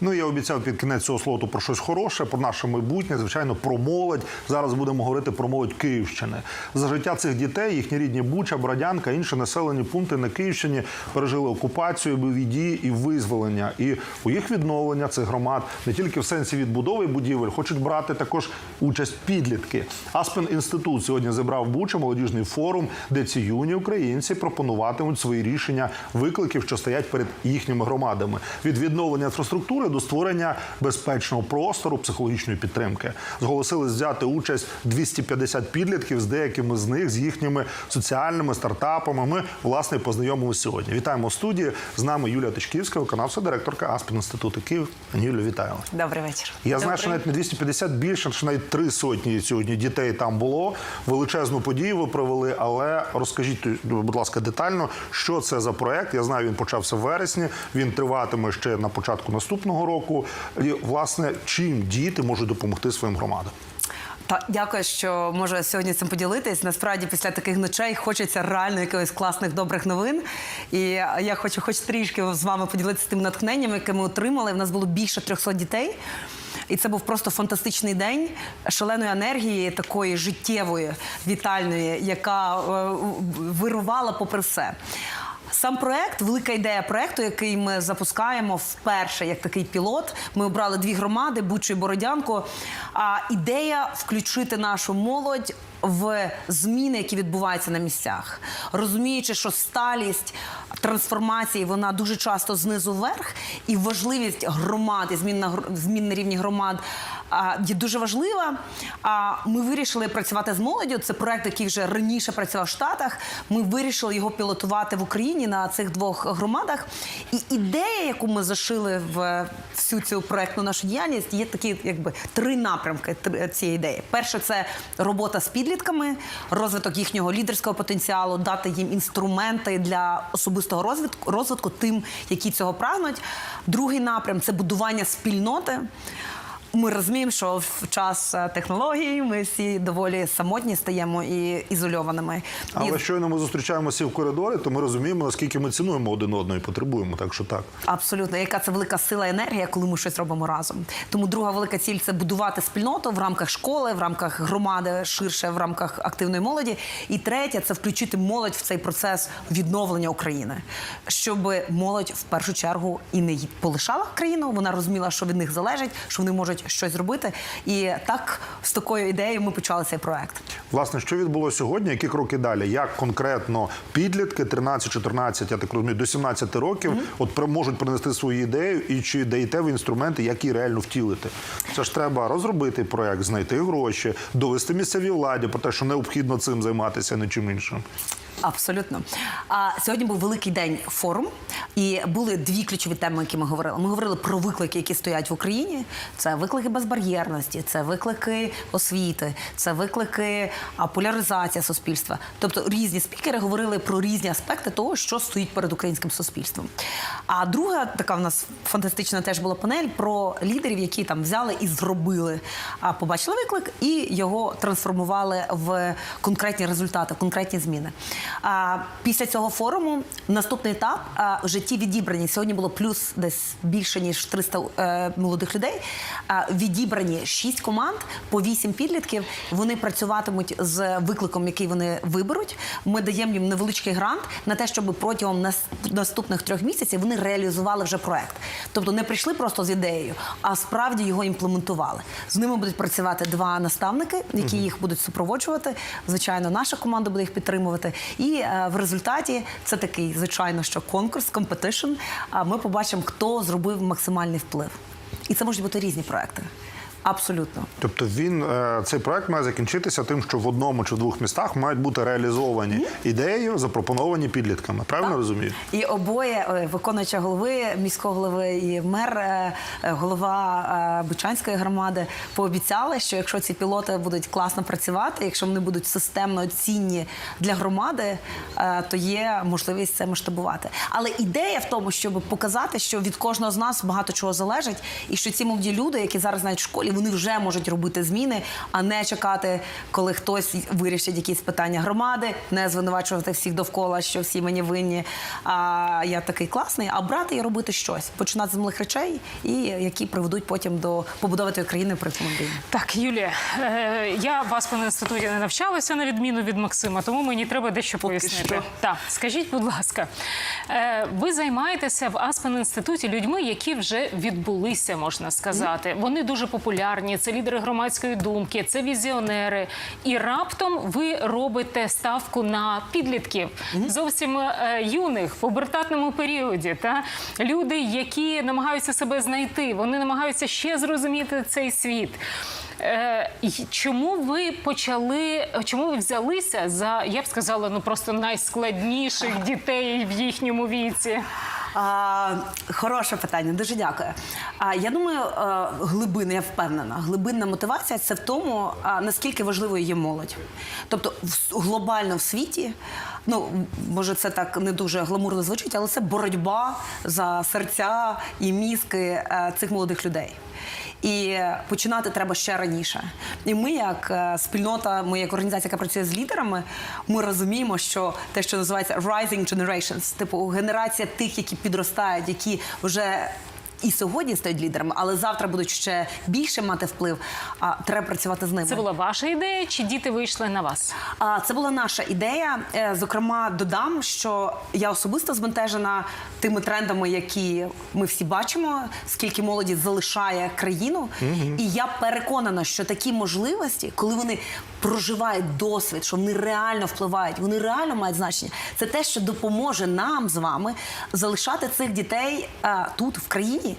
Ну я обіцяв під кінець цього слоту про щось хороше, про наше майбутнє, звичайно, про молодь. Зараз будемо говорити про молодь Київщини. За життя цих дітей їхні рідні Буча, Бродянка, інші населені пункти на Київщині пережили окупацію, бойові дії і визволення. І у їх відновлення цих громад не тільки в сенсі відбудови будівель, хочуть брати також участь підлітки. Аспен інститут сьогодні зібрав Буча молодіжний форум, де ці юні українці пропонуватимуть свої рішення викликів, що стоять перед їхніми громадами від відновлення інфраструктури до створення безпечного простору психологічної підтримки. Зголосились взяти участь 250 підлітків з деякими з них з їхніми соціальними стартапами. Ми власне познайомилися сьогодні. Вітаємо в студії. З нами Юлія Тичківська, виконавча директорка Аспен інституту Київ. Юлію, вітаю. Добрий вечір. Я знаю, що навіть не 250 більше, що навіть три сотні сьогодні дітей там було. Величезну подію ви провели. Але розкажіть, будь ласка, детально, що це за проект. Я знаю, він почався в вересні. Він триватиме ще на початку наступного року. І власне, чим діти можуть допомогти своїм громадам? Та дякую, що можу сьогодні цим поділитись. Насправді, після таких ночей хочеться реально якихось класних добрих новин. І я хочу, хоч трішки з вами поділитися тим натхненням, яке ми отримали. У нас було більше 300 дітей. І це був просто фантастичний день шаленої енергії, такої життєвої, вітальної, яка е, вирувала попри все. Сам проект, велика ідея проекту, який ми запускаємо вперше, як такий пілот. Ми обрали дві громади Бучу і Бородянку. А ідея включити нашу молодь в зміни, які відбуваються на місцях, розуміючи, що сталість трансформації вона дуже часто знизу вверх, і важливість громад і змін на змін на рівні громад є дуже важлива. А ми вирішили працювати з молоддю. Це проект, який вже раніше працював в Штатах. Ми вирішили його пілотувати в Україні на цих двох громадах. І ідея, яку ми зашили в всю цю проектну нашу діяльність, є такі, якби три напрямки цієї ідеї. Перше, це робота з підлітками, розвиток їхнього лідерського потенціалу, дати їм інструменти для особистого розвитку, розвитку тим, які цього прагнуть. Другий напрям це будування спільноти. Ми розуміємо, що в час е, технологій ми всі доволі самотні стаємо і ізольованими. Але І- щойно ми зустрічаємося в коридорі, то ми розуміємо, наскільки ми цінуємо один одного і потребуємо. Так що так. Абсолютно, яка це велика сила енергія, коли ми щось робимо разом. Тому друга велика ціль це будувати спільноту в рамках школи, в рамках громади, ширше в рамках активної молоді. І третє це включити молодь в цей процес відновлення України, щоб молодь в першу чергу і не полишала країну. Вона розуміла, що від них залежить, що вони можуть щось зробити. І так з такою ідеєю ми почали цей проект. Власне, що відбулося сьогодні? Які кроки далі? Як конкретно підлітки 13-14, я так розумію, до 17 років, от при- можуть принести свою ідею, і чи даєте ви інструменти, як її реально втілити? Це ж треба розробити проект, знайти гроші, довести місцевій владі про те, що необхідно цим займатися, не чим іншим. Абсолютно. А сьогодні був великий день форум, і були дві ключові теми, які ми говорили. Ми говорили про виклики, які стоять в Україні. Це виклики безбар'єрності, це виклики освіти, це виклики поляризація суспільства. Тобто різні спікери говорили про різні аспекти того, що стоїть перед українським суспільством. А друга така в нас фантастична теж була панель про лідерів, які там взяли і зробили, а побачили виклик і його трансформували в конкретні результати, конкретні зміни. А після цього форуму наступний етап а, вже ті відібрані. Сьогодні було плюс десь більше ніж 300 е, молодих людей. А, відібрані 6 команд по 8 підлітків. Вони працюватимуть з викликом, який вони виберуть. Ми даємо їм невеличкий грант на те, щоб протягом нас- наступних трьох місяців вони реалізували вже проект. Тобто не прийшли просто з ідеєю, а справді його імплементували. З ними будуть працювати два наставники, які їх будуть супроводжувати. Звичайно, наша команда буде їх підтримувати. І е, в результаті це такий, звичайно, що конкурс, компетишн. А ми побачимо, хто зробив максимальний вплив. І це можуть бути різні проекти. Абсолютно. Тобто він е, цей проект має закінчитися тим, що в одному чи в двох містах мають бути реалізовані ідеї, запропоновані підлітками. Правильно розумію? І обоє е, виконуюча голови міського голови і мер, е, голова Бучанської громади пообіцяли, що якщо ці пілоти будуть класно працювати, якщо вони будуть системно цінні для громади, то є можливість це масштабувати. Але ідея в тому, щоб показати, що від кожного з нас багато чого залежить, і що ці молоді люди, які зараз навіть в школі вони вже можуть робити зміни, а не чекати, коли хтось вирішить якісь питання громади, не звинувачувати всіх довкола, що всі мені винні. А я такий класний, а брати і робити щось, починати з малих речей, і які приведуть потім до побудови тієї країни при командирі. Так, Юлія, е, я в Аспен інституті не навчалася на відміну від Максима, тому мені треба дещо Поки пояснити. що. Так, скажіть, будь ласка, е, ви займаєтеся в Аспен інституті людьми, які вже відбулися, можна сказати. Вони дуже популярні, це лідери громадської думки, це візіонери. І раптом ви робите ставку на підлітків зовсім е, юних в пубертатному періоді. Та люди, які намагаються себе знайти, вони намагаються ще зрозуміти цей світ. Е, чому ви почали, чому ви взялися за, я б сказала, ну просто найскладніших дітей в їхньому віці? А, хороше питання, дуже дякую. А, я думаю, е, глибина, я впевнена, глибинна мотивація це в тому, наскільки важливою є молодь. Тобто, в, глобально в світі, ну може, це так не дуже гламурно звучить, але це боротьба за серця і мізки е, цих молодих людей. І починати треба ще раніше. І ми, як е, спільнота, ми як організація, яка працює з лідерами, ми розуміємо, що те, що називається rising generations, типу генерація тих, які підростають, які вже. І сьогодні стають лідерами, але завтра будуть ще більше мати вплив. А треба працювати з ними. Це була ваша ідея, чи діти вийшли на вас? А, Це була наша ідея. Е, Зокрема, додам, що я особисто збентежена тими трендами, які ми всі бачимо, скільки молоді залишає країну. І я переконана, що такі можливості, коли вони проживають досвід, що вони реально впливають, вони реально мають значення. Це те, що допоможе нам з вами залишати цих дітей е, тут, в країні.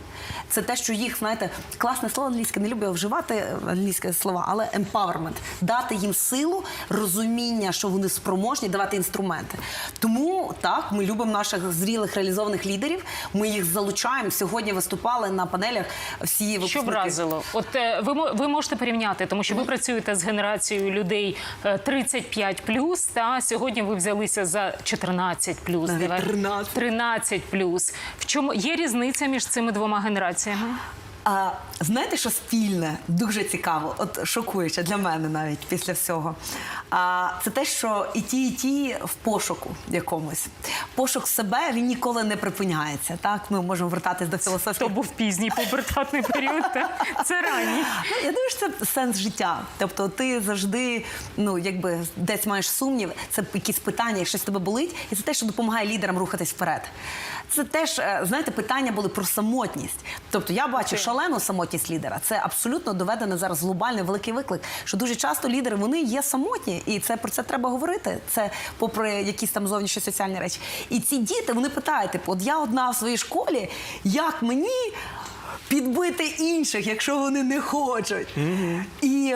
Це те, що їх, знаєте, класне слово англійське, не люблю вживати англійське слова, але empowerment. дати їм силу, розуміння, що вони спроможні, давати інструменти. Тому так, ми любимо наших зрілих реалізованих лідерів. Ми їх залучаємо. Сьогодні виступали на панелях всі Що вразило? От е, ви ви можете порівняти, тому що ви працюєте з генерацією людей е, 35 та сьогодні ви взялися за 14 Навіть давай. 13. 13 В чому є різниця між цими двома генераціями? А, знаєте, що спільне, дуже цікаво, от шокуюче для мене навіть після всього. А, це те, що і ті, і ті в пошуку якомусь. Пошук себе він ніколи не припиняється. Так, ми можемо вертатись до філософії. То був пізній пубертатний період, це ранній. Ну, я думаю, що це сенс життя. Тобто, ти завжди, ну якби десь маєш сумнів, це якісь питання, щось тебе болить, і це те, що допомагає лідерам рухатись вперед. Це теж, е, знаєте, питання були про самотність. Тобто, я бачу Ти. шалену самотність лідера. Це абсолютно доведений зараз глобальний великий виклик. Що дуже часто лідери вони є самотні, і це про це треба говорити. Це попри якісь там зовнішні соціальні речі. І ці діти вони питають: типу, от я одна в своїй школі, як мені підбити інших, якщо вони не хочуть. І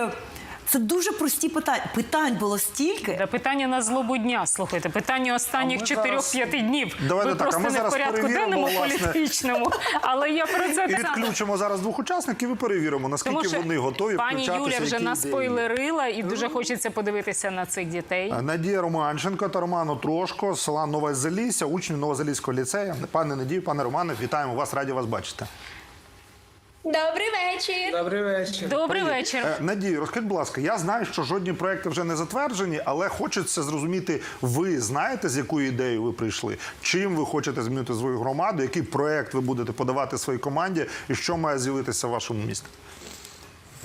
це дуже прості питання. Питань було стільки. Та питання на злобу дня. Слухайте, питання останніх 4-5 днів. Давайте ви так, а ми не в порядку денному власне. політичному. Але я про це І так відключимо зараз двох учасників і перевіримо, наскільки Тому що вони готові пані включатися. Юля вже наспойлерила і дуже хочеться подивитися на цих дітей. Надія Романченко та Роман Отрошко з села Нове Залісся, учні Новозаліського ліцею. Пане Надію, пане Романе, вітаємо вас, раді вас бачити. Добрий вечір. Добрий вечір. Добрий вечір. Е, Надію, розкажіть, будь ласка, я знаю, що жодні проекти вже не затверджені, але хочеться зрозуміти, ви знаєте, з якою ідеєю ви прийшли? Чим ви хочете змінити свою громаду? Який проект ви будете подавати своїй команді, і що має з'явитися в вашому місті?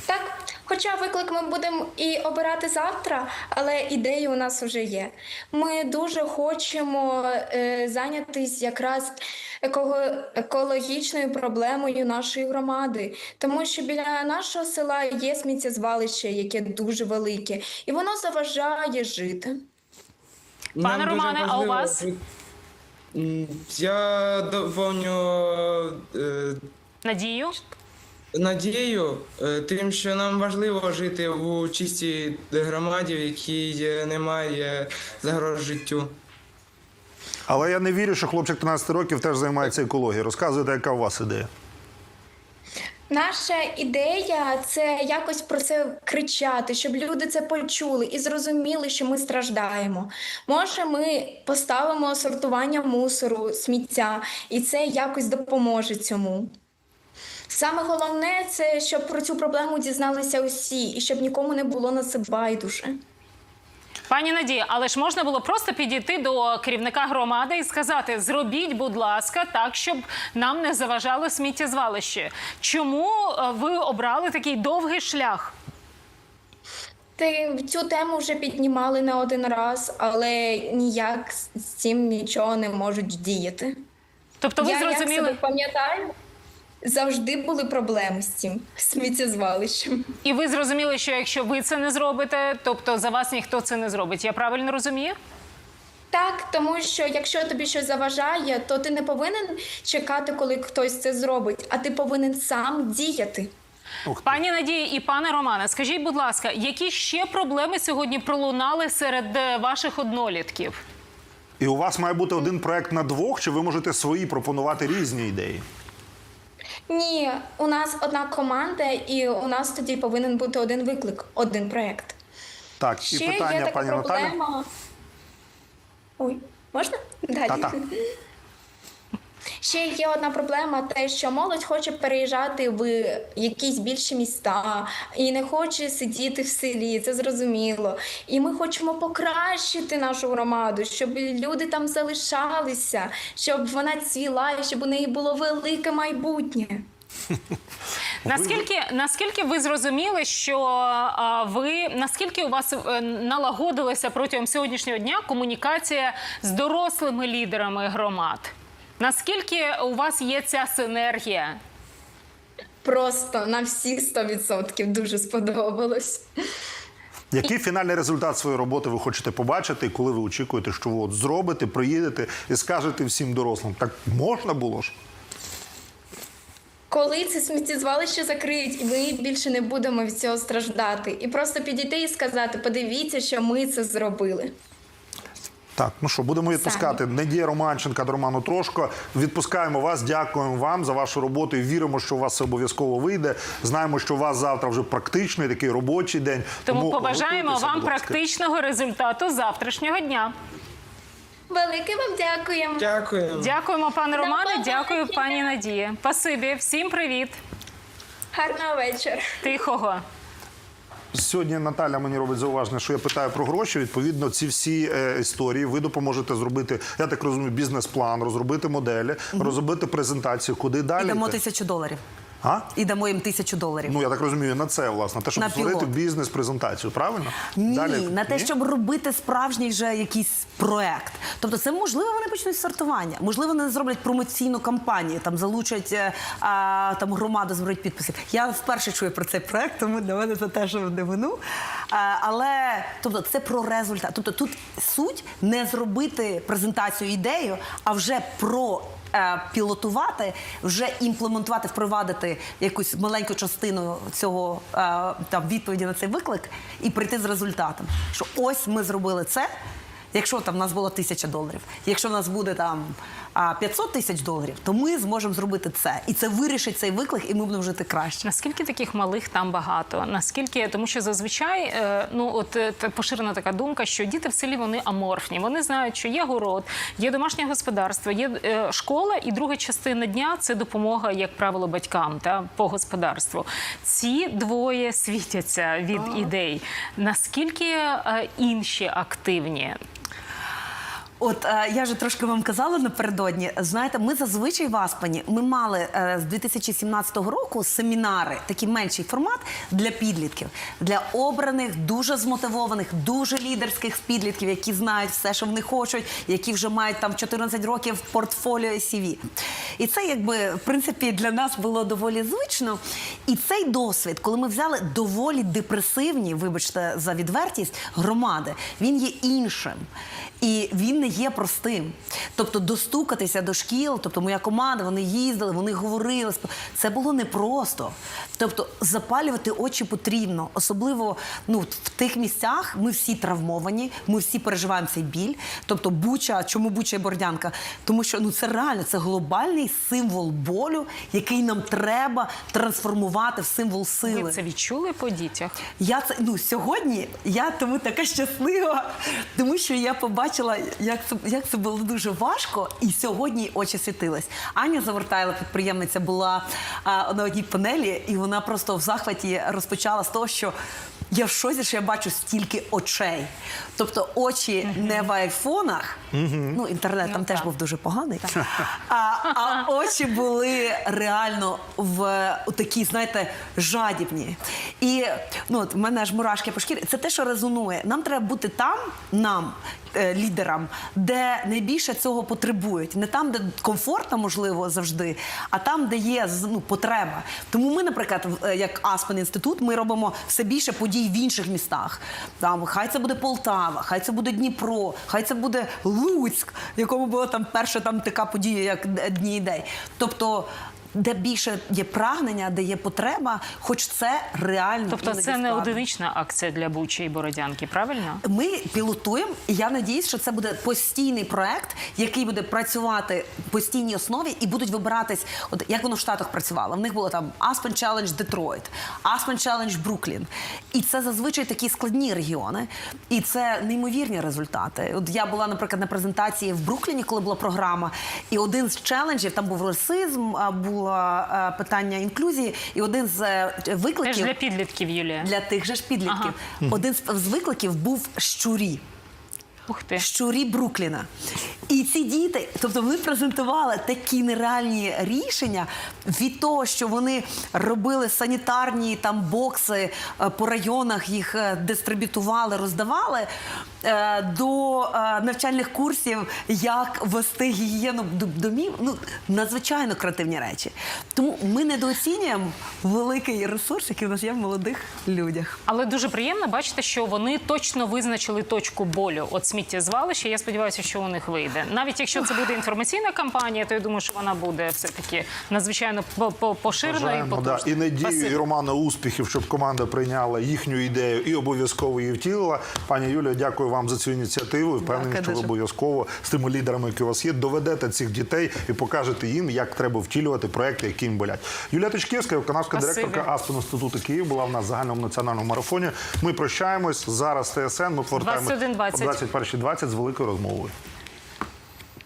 Так, хоча виклик ми будемо і обирати завтра, але ідеї у нас вже є. Ми дуже хочемо е, зайнятися якраз екологічною проблемою нашої громади, тому що біля нашого села є сміттєзвалище, яке дуже велике, і воно заважає жити. Пане Нам Романе, а у вас? Я доповню е, Надію. Надію е, тим, що нам важливо жити у чистій громаді, в якій е, немає загроз життю. Але я не вірю, що хлопчик 13 років теж займається екологією. Розказуйте, яка у вас ідея. Наша ідея це якось про це кричати, щоб люди це почули і зрозуміли, що ми страждаємо. Може, ми поставимо сортування мусору, сміття, і це якось допоможе цьому. Саме головне це щоб про цю проблему дізналися усі, і щоб нікому не було на це байдуже. Пані Надія, але ж можна було просто підійти до керівника громади і сказати: зробіть, будь ласка, так, щоб нам не заважало сміттєзвалище. Чому е, ви обрали такий довгий шлях? Ти цю тему вже піднімали не один раз, але ніяк з цим нічого не можуть діяти. Тобто, ви Я як зрозуміли, себе пам'ятаю, завжди були проблеми з цим сміттєзвалищем. і ви зрозуміли, що якщо ви це не зробите, тобто за вас ніхто це не зробить. Я правильно розумію? Так, тому що якщо тобі щось заважає, то ти не повинен чекати, коли хтось це зробить, а ти повинен сам діяти. Пані Надії і пане Романе, скажіть, будь ласка, які ще проблеми сьогодні пролунали серед е, ваших однолітків? І у вас має бути один проект на двох, чи ви можете свої пропонувати різні ідеї? Ні, у нас одна команда, і у нас тоді повинен бути один виклик, один проєкт. Так, Ще і є питання, така пані проблема. проблема. Ой, можна? Далі. Та-та. Ще є одна проблема: те, що молодь хоче переїжджати в якісь більші міста і не хоче сидіти в селі. Це зрозуміло. І ми хочемо покращити нашу громаду, щоб люди там залишалися, щоб вона цвіла, і щоб у неї було велике майбутнє. Наскільки наскільки ви зрозуміли, що а, ви наскільки у вас е, налагодилася протягом сьогоднішнього дня комунікація з дорослими лідерами громад? Наскільки у вас є ця синергія? Просто на всі 100% дуже сподобалось. Який фінальний результат своєї роботи ви хочете побачити, і коли ви очікуєте, що ви от зробите, приїдете і скажете всім дорослим, так можна було ж? Коли це сміттєзвалище закриють, і ми більше не будемо від цього страждати. І просто підійти і сказати: подивіться, що ми це зробили. Так, ну що, будемо відпускати Надія Романченка до Роману Трошко. Відпускаємо вас, дякуємо вам за вашу роботу і віримо, що у вас це обов'язково вийде. Знаємо, що у вас завтра вже практичний такий робочий день. Тому побажаємо вам практичного результату завтрашнього дня. Велике вам дякуємо. Дякую. Дякуємо, пане Романе. Дякую, пані Надії. Пасибі, всім привіт. Гарного вечора. Тихого. Сьогодні Наталя мені робить зауваження, що я питаю про гроші. Відповідно, ці всі е, історії ви допоможете зробити, я так розумію, бізнес-план, розробити моделі, розробити презентацію, куди далі. І дамо йти? тисячу доларів. А? І дамо їм тисячу доларів. Ну я так розумію, на це власне, те, щоб На створити бізнес-презентацію, правильно? Ні, Далі, на те, ні? щоб робити справжній вже якийсь проект. Тобто, це можливо, вони почнуть сортування. Можливо, вони зроблять промоційну кампанію, там залучать е, а, там громаду, зберуть підписи. Я вперше чую про цей проект, тому для мене це теж в дивину. А, але тобто, це про результат. Тобто, тут суть не зробити презентацію ідею, а вже про. Е, Пілотувати, вже імплементувати, впровадити якусь маленьку частину цього е, там відповіді на цей виклик і прийти з результатом. Що ось ми зробили це. Якщо там в нас було тисяча доларів, якщо в нас буде там 500 тисяч доларів, то ми зможемо зробити це, і це вирішить цей виклик, і ми будемо жити краще. Наскільки таких малих там багато? Наскільки тому, що зазвичай е, ну от е, поширена така думка, що діти в селі вони аморфні. Вони знають, що є город, є домашнє господарство, є е, школа, і друга частина дня це допомога, як правило, батькам та по господарству. Ці двоє світяться від ідей. Наскільки інші активні? От е, я вже трошки вам казала напередодні. Знаєте, ми зазвичай в Аспані ми мали е, з 2017 року семінари, такий менший формат для підлітків, для обраних, дуже змотивованих, дуже лідерських підлітків, які знають все, що вони хочуть, які вже мають там 14 років портфоліо і CV. І це, якби в принципі для нас було доволі звично. І цей досвід, коли ми взяли доволі депресивні, вибачте за відвертість, громади, він є іншим. І він не є простим. Тобто достукатися до шкіл, тобто моя команда, вони їздили, вони говорили. Це було непросто. Тобто запалювати очі потрібно, особливо ну, в тих місцях ми всі травмовані, ми всі переживаємо цей біль. Тобто Буча, чому Буча і Бордянка? Тому що ну це реально це глобальний символ болю, який нам треба трансформувати в символ сили. Ви це відчули по дітях? Я це ну сьогодні я тому така щаслива, тому що я побачила. Бачила, як це, як це було дуже важко, і сьогодні очі світились. Аня Завертайла, підприємниця, була а, на одній панелі, і вона просто в захваті розпочала з того, що я в шозі, що я бачу стільки очей. Тобто очі не в айфонах, ну інтернет там теж був дуже поганий. А, а очі були реально в такі, знаєте, жадібні. І ну, от в мене аж мурашки по шкірі. Це те, що резонує. Нам треба бути там, нам, лідерам, де найбільше цього потребують. Не там, де комфортно, можливо, завжди, а там, де є ну, потреба. Тому ми, наприклад, е, як Аспен інститут, ми робимо все більше подій в інших містах. Там хай це буде Полтава, хай це буде Дніпро, хай це буде Луцьк, якому була там перша там така подія, як Дні ідей. Тобто. Де більше є прагнення, де є потреба, хоч це реально Тобто це не одинична акція для Бучі і Бородянки, правильно? Ми пілотуємо, і я надіюсь, що це буде постійний проект, який буде працювати в постійній основі, і будуть вибиратись, от як воно в Штатах працювало. В них було там Aspen Challenge Детройт, Aspen Challenge Бруклін. І це зазвичай такі складні регіони, і це неймовірні результати. От я була, наприклад, на презентації в Брукліні, коли була програма, і один з челенджів там був расизм, а, було питання інклюзії, і один з е, Теж викликів для підлітків, Юлія. для тих же ж підлітків. Один з, з викликів був щурі. Ух ти. Щурі Брукліна. І ці діти, тобто вони презентували такі нереальні рішення від того, що вони робили санітарні там бокси е, по районах, їх е, дистриб'ютували, роздавали, е, до навчальних курсів, як вести гігієну домів. Ну, надзвичайно креативні речі. Тому ми недооцінюємо великий ресурс, який у нас є в молодих людях. Але дуже приємно бачити, що вони точно визначили точку болю. От сміттєзвалище. Я сподіваюся, що у них вийде. Навіть якщо це буде інформаційна кампанія, то я думаю, що вона буде все таки надзвичайно по- по- і Бажаємо, да. І надію, і Романа успіхів, щоб команда прийняла їхню ідею і обов'язково її втілила. Пані Юлія, дякую вам за цю ініціативу. І Впевнений, що ви обов'язково з тими лідерами, які у вас є, доведете цих дітей і покажете їм, як треба втілювати проекти, які їм болять. Юлія Тичківська, виконавська директорка Аспен інституту Київ, була в нас в загальному національному марафоні. Ми прощаємось зараз. ТСН. Ми повертаємось 21:20. о 21.20 з великою розмовою.